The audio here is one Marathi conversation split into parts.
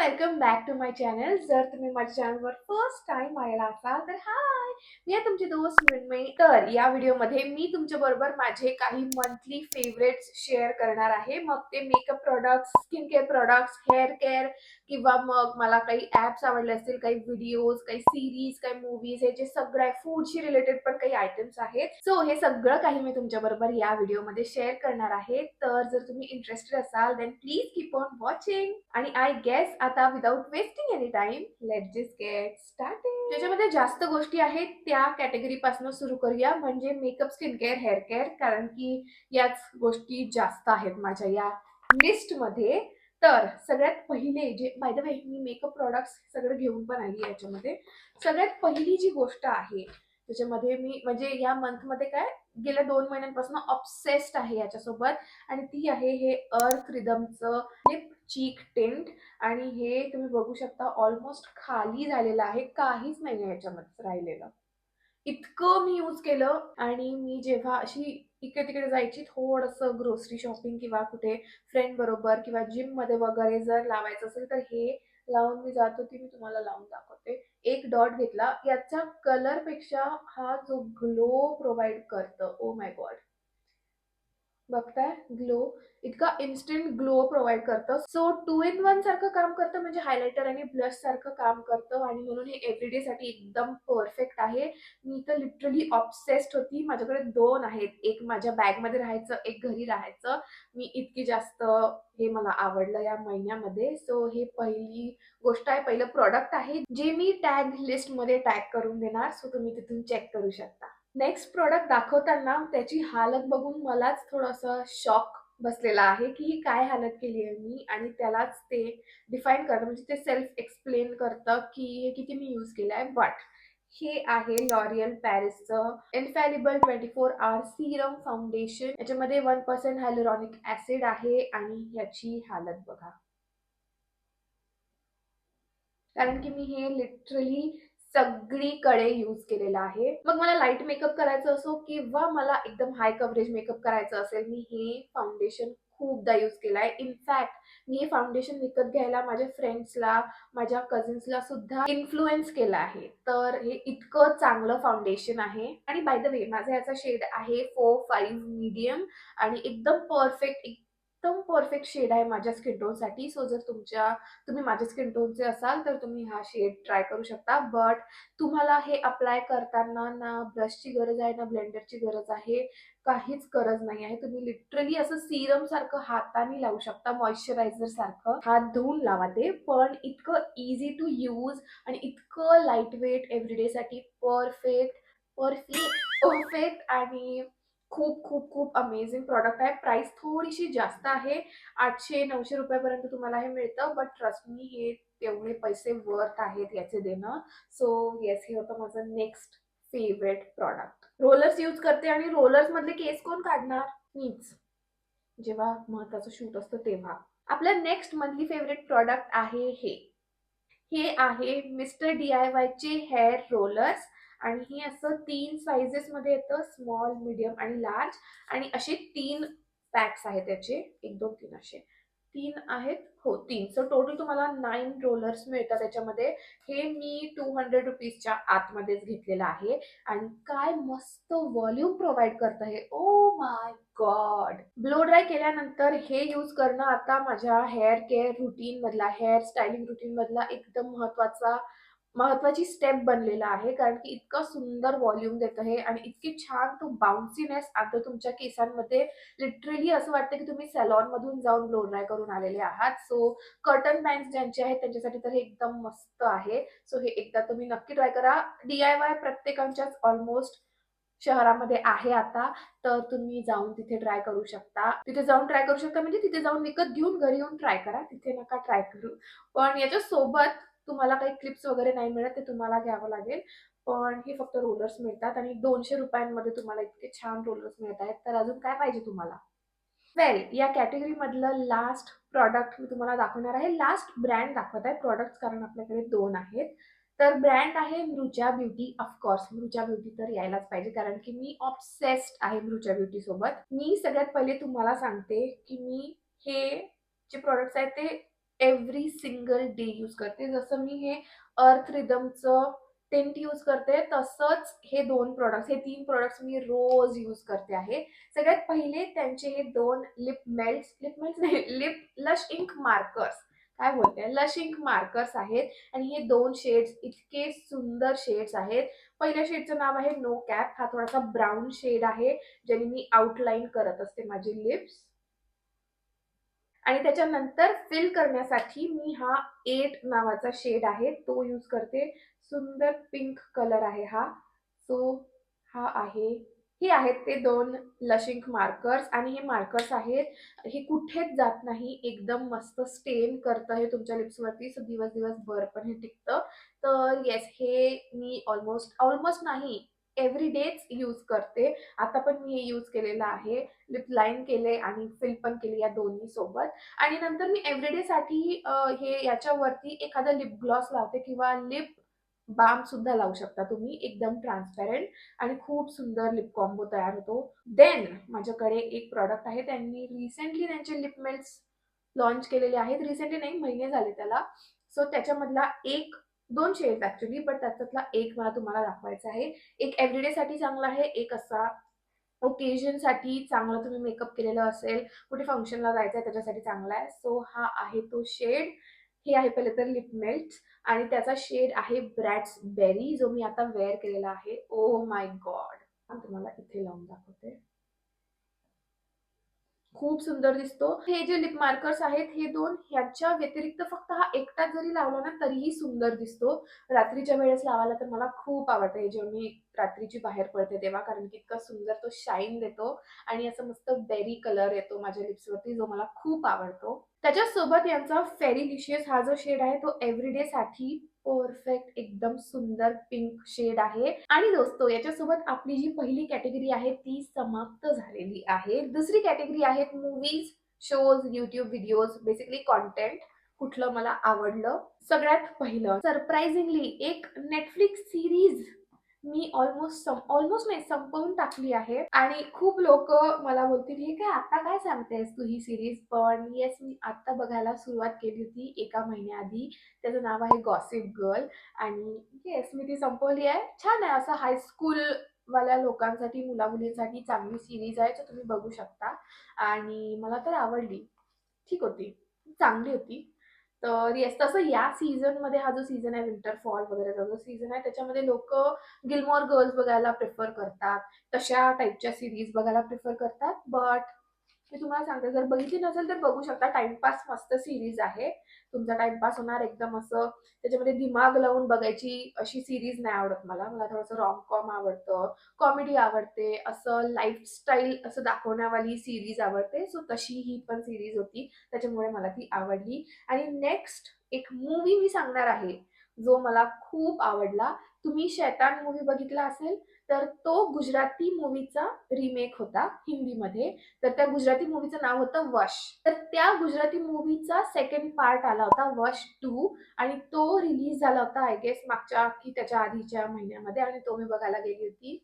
Welcome back to my channel जर तुम्ही माझ्या चॅनलवर फर्स्ट टाइम आलेला असाल तर हा मी आहे तुमची दोस्त मृण्मयी तर या व्हिडिओमध्ये मी तुमच्या बरोबर माझे काही मंथली फेवरेट्स शेअर करणार आहे. मग ते makeup products skin care products hair care किंवा मग मला काही ऍप्स आवडले असतील काही व्हिडिओज काही सिरीज काही मूवीज हे जे सगळं आहे फूडशी रिलेटेड पण काही आयटम्स आहेत. सो हे सगळं काही मी तुमच्या बरोबर या व्हिडिओमध्ये शेअर करणार आहे. तर जर तुम्ही इंटरेस्टेड असाल then please keep on watching आणि आय गेस आता without wasting any time let this get starting त्याच्यामध्ये जास्त गोष्टी आहेत त्या कॅटेगरीपासून सुरू करूया. म्हणजे makeup skin care hair care कारण की याच गोष्टी जास्त आहेत माझ्या या लिस्टमध्ये तर सगळ्यात पहिले जे बाय द वे मी मेकअप प्रॉडक्ट्स सगळं घेऊन पण आली याच्यामध्ये. सगळ्यात पहिली जी गोष्ट आहे त्याच्यामध्ये मी म्हणजे या मंथमध्ये काय गेल्या दोन महिन्यांपासून ऑप्सेस्ड आहे याच्यासोबत. आणि ती आहे हे अर्थ रिदमचं लिप चीक टेंट आणि हे तुम्ही बघू शकता ऑलमोस्ट खाली झालेलं आहे. काहीच नाही आहे याच्यामध्ये राहिलेलं. इतकं मी यूज केलं. आणि मी जेव्हा अशी इकडे तिकडे जायची थोडंसं ग्रोसरी शॉपिंग किंवा कुठे फ्रेंड बरोबर किंवा जिममध्ये वगैरे जर लावायचं असेल तर हे लावून मी जात होती मी तुम्हाला लावून दाखवते. एक डॉट घेतला. याच्या कलरपेक्षा हा जो ग्लो प्रोव्हाइड करतं ओ माय गॉड बघताय ग्लो इतका इन्स्टंट ग्लो प्रोव्हाइड करतं. सो टू इन वन सारखं काम करतं म्हणजे हायलायटर आणि ब्लश सारखं काम करतं आणि म्हणून हे एव्हरीडे साठी एकदम परफेक्ट आहे. मी तर लिटरली ऑब्सेस्ड होती. माझ्याकडे दोन आहेत. एक माझ्या बॅगमध्ये राहायचं एक घरी राहायचं. मी इतकी जास्त हे मला आवडलं या महिन्यामध्ये. सो हे पहिली गोष्ट आहे. पहिलं प्रॉडक्ट आहे. जे मी टॅग लिस्टमध्ये टॅग करून देणार. सो तुम्ही तिथून चेक करू शकता. नेक्स्ट प्रॉडक्ट दाखवताना त्याची हालत बघून मलाच थोडंसं शॉक बसलेला आहे की ही काय हालत केली आहे मी आणि त्यालाच ते डिफाईन करतं म्हणजे ते सेल्फ एक्सप्लेन करतं की हे किती मी यूज केलं आहे. बट हे आहे L'Oreal पॅरिसचं infallible twenty four hour serum foundation याच्यामध्ये वन पर्सेंट हायलोरॉनिक ऍसिड आहे आणि याची हालत बघा. कारण की मी हे लिटरली सगळीकडे यूज केलेला आहे. मग मला लाइट मेकअप करायचं असो किंवा मला एकदम हाय कव्हरेज मेकअप करायचं असेल मी हे फाउंडेशन खूपदा यूज केलं आहे. इनफॅक्ट मी हे फाउंडेशन विकत घ्यायला माझ्या फ्रेंड्सला माझ्या कझिन्सला सुद्धा इन्फ्लुएन्स केलं आहे. तर हे इतकं चांगलं फाउंडेशन आहे. आणि बाय द वे माझा याचा शेड आहे फोर फाईव्ह मीडियम आणि एकदम परफेक्ट एकदम परफेक्ट शेड आहे माझ्या स्किन टोनसाठी सो जर तुमच्या तुम्ही माझ्या स्किन टोनचे असाल तर तुम्ही हा शेड ट्राय करू शकता. बट तुम्हाला हे अप्लाय करताना ना ब्रशची गरज आहे ना ब्लेंडरची गरज आहे काहीच गरज नाही आहे. तुम्ही लिटरली असं सिरम सारखं हाताने लावू शकता मॉइश्चरायझर सारखं. हात धुवून लावा ते. पण इतकं इझी टू यूज आणि इतकं लाइट वेट एव्हरीडेसाठी परफेक्ट परफेक्ट परफेक्ट आणि खूप खूप खूप अमेझिंग प्रॉडक्ट आहे. प्राइस थोडीशी जास्त आहे. आठशे नऊशे रुपयापर्यंत तुम्हाला हे मिळतं. बट ट्रस्ट मी हे तेवढे पैसे वर्थ आहेत याचे देणं. सो येस हे होतं माझं next favourite product rollers use करते आणि रोलर्स मधले केस कोण काढणार? मीच. जेव्हा महत्वाचं शूट असतं तेव्हा. आपलं नेक्स्ट मंथली फेवरेट प्रॉडक्ट आहे हे. हे आहे मिस्टर डी आय वायचे हेअर रोलर्स आणि हे असं तीन साइजेस मध्ये येतं स्मॉल मिडियम आणि लार्ज आणि असे तीन पॅक्स आहेत त्याचे एक दोन तीन असे. तीन आहेत. हो तीन. सो टोटल तुम्हाला नाईन रोलर्स मिळतात त्याच्यामध्ये. हे मी टू हंड्रेड रुपीजच्या आतमध्येच घेतलेलं आहे. आणि काय मस्त व्हॉल्यूम प्रोव्हाइड करतं हे. Oh my god blow dry केल्यानंतर हे यूज करणं आता माझ्या हेअर केअर रुटीन मधला हेअर स्टायलिंग रुटीन मधला एकदम महत्त्वाचा महत्वाची स्टेप बनलेला आहे. कारण की इतकं सुंदर व्हॉल्यूम देतं हे आणि इतकी छान तो बाउन्सीनेस आणतो तुमच्या केसांमध्ये लिटरली असं वाटतं की तुम्ही सॅलॉनमधून जाऊन ब्लो ड्राय करून आलेले आहात. सो कर्टन बँड्स ज्यांचे आहेत त्यांच्यासाठी तर हे एकदम मस्त आहे. सो हे एकदा तुम्ही नक्की ट्राय करा. डी आय वाय प्रत्येकाच्याच ऑलमोस्ट शहरामध्ये आहे आता. तर तुम्ही जाऊन तिथे ट्राय करू शकता. तिथे जाऊन ट्राय करू शकता म्हणजे तिथे जाऊन विकत घेऊन घरी येऊन ट्राय करा. तिथे नका ट्राय करू. पण याच्या सोबत तुम्हाला काही क्लिप्स वगैरे नाही मिळत ते तुम्हाला घ्यावं लागेल. पण हे फक्त रोलर्स मिळतात आणि दोनशे रुपयांमध्ये तुम्हाला इतके छान रोलर्स मिळत आहेत. तर अजून काय पाहिजे तुम्हाला? वेल या कॅटेगरीमधलं लास्ट प्रॉडक्ट मी तुम्हाला दाखवणार आहे. लास्ट ब्रँड दाखवत आहे. प्रॉडक्ट कारण आपल्याकडे दोन आहेत. तर ब्रँड आहे Mruja beauty of course Mruja beauty तर यायलाच पाहिजे. कारण की मी ऑप्सेस्ड आहे मृजा ब्युटी सोबत. मी सगळ्यात पहिले तुम्हाला सांगते की मी हे जे प्रॉडक्ट्स आहेत ते एव्हरी सिंगल डे यूज करते. जसं मी हे अर्थ रिदमचं टेंट यूज करते तसंच हे दोन प्रोडक्ट्स हे तीन प्रोडक्ट्स मी रोज यूज करते आहे. सगळ्यात पहिले त्यांचे हे दोन लिप मेल्ट्स लिप मेल्ट्स नाही लिप लश इंक मार्कर्स काय बोलते? लश इंक मार्कर्स आहेत. आणि हे दोन शेड्स इतके सुंदर शेड्स आहेत. पहिल्या शेडचं नाव आहे नो कॅप हा थोडासा ब्राऊन शेड आहे ज्याने मी आउटलाईन करत असते माझे लिप्स आणि त्याच्यानंतर फिल करण्यासाठी मी हा एट नावाचा शेड आहे. तो यूज करते. सुंदर पिंक कलर आहे हा. सो हा आहे. हे आहेत ते दोन लशिंक मार्कर्स आणि हे मार्कर्स आहेत. हे कुठेच जात नाही. एकदम मस्त स्टेन करतं हे तुमच्या लिप्सवरती सो दिवस दिवसभर पण हे टिकतं. तर येस हे मी ऑलमोस्ट ऑलमोस्ट नाही. एव्हरी डेच यूज करते. आता पण मी हे यूज केलेलं आहे. लिप लाईन केले आणि फिल पण केली या दोन्ही सोबत. आणि नंतर मी एव्हरीडे साठी हे याच्यावरती एखादा लिप ग्लॉस लावते किंवा लिप बाम सुद्धा लावू शकता तुम्ही. एकदम ट्रान्सपॅरंट आणि खूप सुंदर लिप कॉम्बो तयार होतो. देन माझ्याकडे एक प्रॉडक्ट आहे. त्यांनी रिसेंटली त्यांचे लिप मेल्स लॉन्च केलेले आहेत. रिसेंटली नाही महिने झाले त्याला. सो त्याच्यामधला एक दोन शेड्स ऍक्च्युली बट त्याच्यातला एक मला तुम्हाला दाखवायचा आहे. एक एव्हरीडे साठी चांगला आहे एक असा ओकेजनसाठी चांगला तुम्ही मेकअप केलेला असेल कुठे फंक्शनला जायचं आहे त्याच्यासाठी चांगला आहे. सो हा आहे तो शेड हे आहे पहिले तर लिप मेल्ट आणि त्याचा शेड आहे ब्रॅड्स बेरी जो मी आता वेअर केलेला आहे. ओ माय गॉड तुम्हाला इथे लावून दाखवते. खूप सुंदर दिसतो. हे जे लिप मार्कर्स आहेत हे दोन ह्याच्या व्यतिरिक्त फक्त हा एकटा जरी लावला ना तरीही सुंदर दिसतो. रात्रीच्या वेळेस लावायला तर मला खूप आवडतं. हे जेव्हा मी रात्रीची बाहेर पडते तेव्हा कारण की इतका सुंदर तो शाईन देतो आणि असं मस्त बेरी कलर येतो माझ्या लिप्सवरती जो मला खूप आवडतो. त्याच्यासोबत यांचा फेरी लिशियस हा जो शेड आहे तो एव्हरीडे साठी परफेक्ट एकदम सुंदर पिंक शेड आहे. आणि दोस्तो याच्यासोबत आपली जी पहिली कॅटेगरी आहे ती समाप्त झालेली आहे. दुसरी कॅटेगरी आहेत movies shows YouTube videos basically content कुठलं मला आवडलं. सगळ्यात पहिलं सरप्राइझिंगली एक नेटफ्लिक्स सिरीज मी ऑलमोस्ट ऑलमोस्ट नाही संपवून टाकली आहे. आणि खूप लोक मला बोलतील हे काय आता काय सांगतेस तू ही सिरीज पण येस मी आत्ता बघायला सुरुवात केली होती एका महिन्याआधी. त्याचं नाव आहे गॉसिप गर्ल आणि येस मी ती संपवली आहे. छान आहे असं हायस्कूल वाल्या लोकांसाठी मुला मुलींसाठी चांगली सिरीज आहे तर तुम्ही बघू शकता. आणि मला तर आवडली. ठीक होती. चांगली होती. तर येस तसं या सीझनमध्ये हा जो सीझन आहे विंटर फॉल वगैरेचा जो सीझन आहे त्याच्यामध्ये लोक गिलमोर गर्ल्स बघायला प्रिफर करतात. तशा टाईपच्या सिरीज बघायला प्रिफर करतात. बट मी तुम्हाला सांगते जर बघितली नसेल तर बघू शकता टाइमपास मस्त सिरीज आहे. तुमचा टाइमपास होणार एकदम असं त्याच्यामध्ये दिमाग लावून बघायची अशी सिरीज नाही आवडत मला. मला थोडंसं रॉम कॉम आवडतं कॉमेडी आवडते असं लाईफस्टाईल असं दाखवण्यावाली सिरीज आवडते. सो तशी ही पण सिरीज होती. त्याच्यामुळे मला ती आवडली. आणि नेक्स्ट एक मूवी मी सांगणार आहे. जो मला खूप आवडला. तुम्ही शैतान मूवी बघितला असेल तर तो गुजराती मूवीचा रिमेक होता हिंदीमध्ये. तर त्या गुजराती मूवीचं नाव होतं वश. तर त्या गुजराती मूवीचा सेकंड पार्ट आला होता वश टू आणि तो रिलीज झाला होता आय गेस मागच्या की त्याच्या आधीच्या महिन्यामध्ये. आणि तो मी बघायला गेली होती.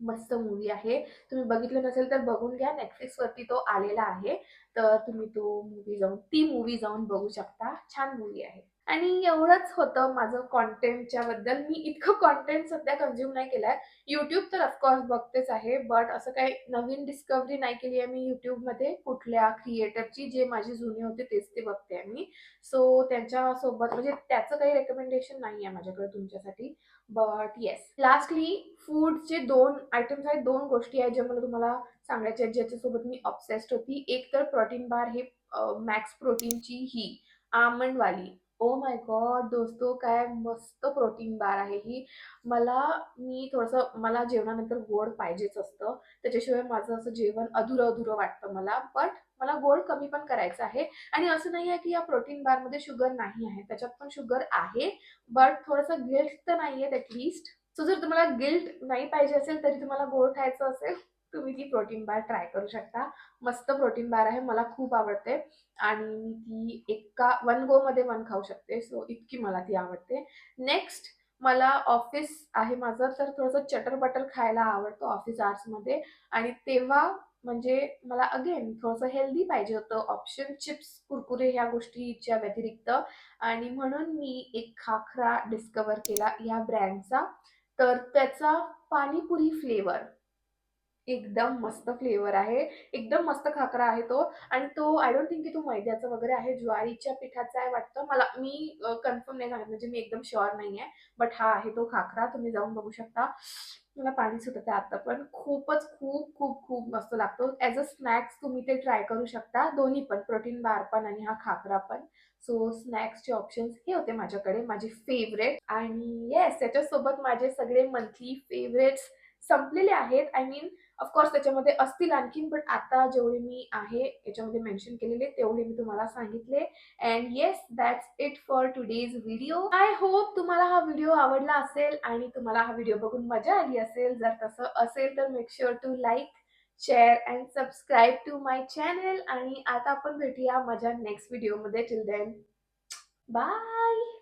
मस्त मूवी आहे. तुम्ही बघितलं नसेल तर बघून घ्या. नेटफ्लिक्सवरती तो आलेला आहे. तर तुम्ही तो मूवी जाऊन ती मूवी जाऊन बघू शकता. छान मूवी आहे. आणि एवढंच होतं माझं कॉन्टेंटच्या बद्दल. मी इतकं कॉन्टेंट सध्या कन्झ्युम नाही केलंय. युट्यूब तर ऑफकोर्स बघतेच आहे बट असं काही नवीन डिस्कवरी नाही केली आहे मी युट्यूबमध्ये कुठल्या क्रिएटरची जे माझी जुने होते तेच ते बघते आहे मी. सो त्यांच्यासोबत म्हणजे त्याचं काही रेकमेंडेशन नाही आहे माझ्याकडे तुमच्यासाठी. बट येस लास्टली फूडचे दोन आयटम्स आहेत दोन गोष्टी आहेत ज्या मला तुम्हाला सांगायच्या आहेत ज्याच्यासोबत मी ऑब्सेस्ड होती. एक तर प्रोटीन बार हे मॅक्स प्रोटीनची ही आमंडवाली ओ माय गॉड दोस्तो काय मस्त प्रोटीन बार आहे ही. मला मी थोडंसं मला जेवणानंतर गोड पाहिजेच असतं. त्याच्याशिवाय माझं असं जेवण अधुरं अधुरं वाटतं मला. बट मला गोड कमी पण करायचं आहे. आणि असं नाही आहे की या प्रोटीन बारमध्ये शुगर नाही आहे. त्याच्यात पण शुगर आहे. बट थोडंसं गिल्ट तर नाही आहे ॲटलिस्ट सो जर तुम्हाला गिल्ट नाही पाहिजे असेल तरी तुम्हाला गोड खायचं असेल तुम्ही ती प्रोटीन बार ट्राय करू शकता. मस्त प्रोटीन बार आहे मला खूप आवडते. आणि मी ती एका वन गोमध्ये वन खाऊ शकते. सो इतकी मला ती आवडते. नेक्स्ट मला ऑफिस आहे माझं तर थोडंसं चटर बटर खायला आवडतं ऑफिस आर्ट्समध्ये आणि तेव्हा म्हणजे मला अगेन थोडंसं हेल्दी पाहिजे होतं. ऑप्शन चिप्स कुरकुरे ह्या गोष्टीच्या व्यतिरिक्त. आणि म्हणून मी एक खाखरा डिस्कवर केला या ब्रँडचा तर त्याचा पाणीपुरी फ्लेवर एकदम मस्त फ्लेवर आहे. एकदम मस्त खाकरा आहे तो. आणि तो आय डोंट थिंक की तो मैद्याचा वगैरे आहे. ज्वारीच्या पिठाचा आहे वाटतं. मला मी कन्फर्म नाही सांगत म्हणजे मी एकदम शुअर नाही आहे बट हा आहे तो खाकरा. तुम्ही जाऊन बघू शकता. मला पाणी सुटत आहे आता. पण खूपच खूप खूप खूप मस्त लागतो. ॲज अ स्नॅक्स तुम्ही ते ट्राय करू शकता. दोन्ही पण. प्रोटीन बार पण आणि हा खाकरा पण. सो स्नॅक्सचे ऑप्शन्स हे होते माझ्याकडे. माझे फेवरेट आणि येस त्याच्यासोबत माझे सगळे मंथली फेवरेट्स संपलेले आहेत. आय मीन ऑफकोर्स त्याच्यामध्ये असतील आणखीन पण आता जेवढे मी आहे याच्यामध्ये मेन्शन केलेले तेवढे मी तुम्हाला सांगितले. And yes that's it for today's video I hope तुम्हाला हा व्हिडिओ आवडला असेल आणि तुम्हाला हा व्हिडिओ बघून मजा आली असेल. जर तसं असेल तर make sure to like share and subscribe to my channel आणि आता आपण भेटूया माझ्या नेक्स्ट व्हिडिओमध्ये टिल देन बाय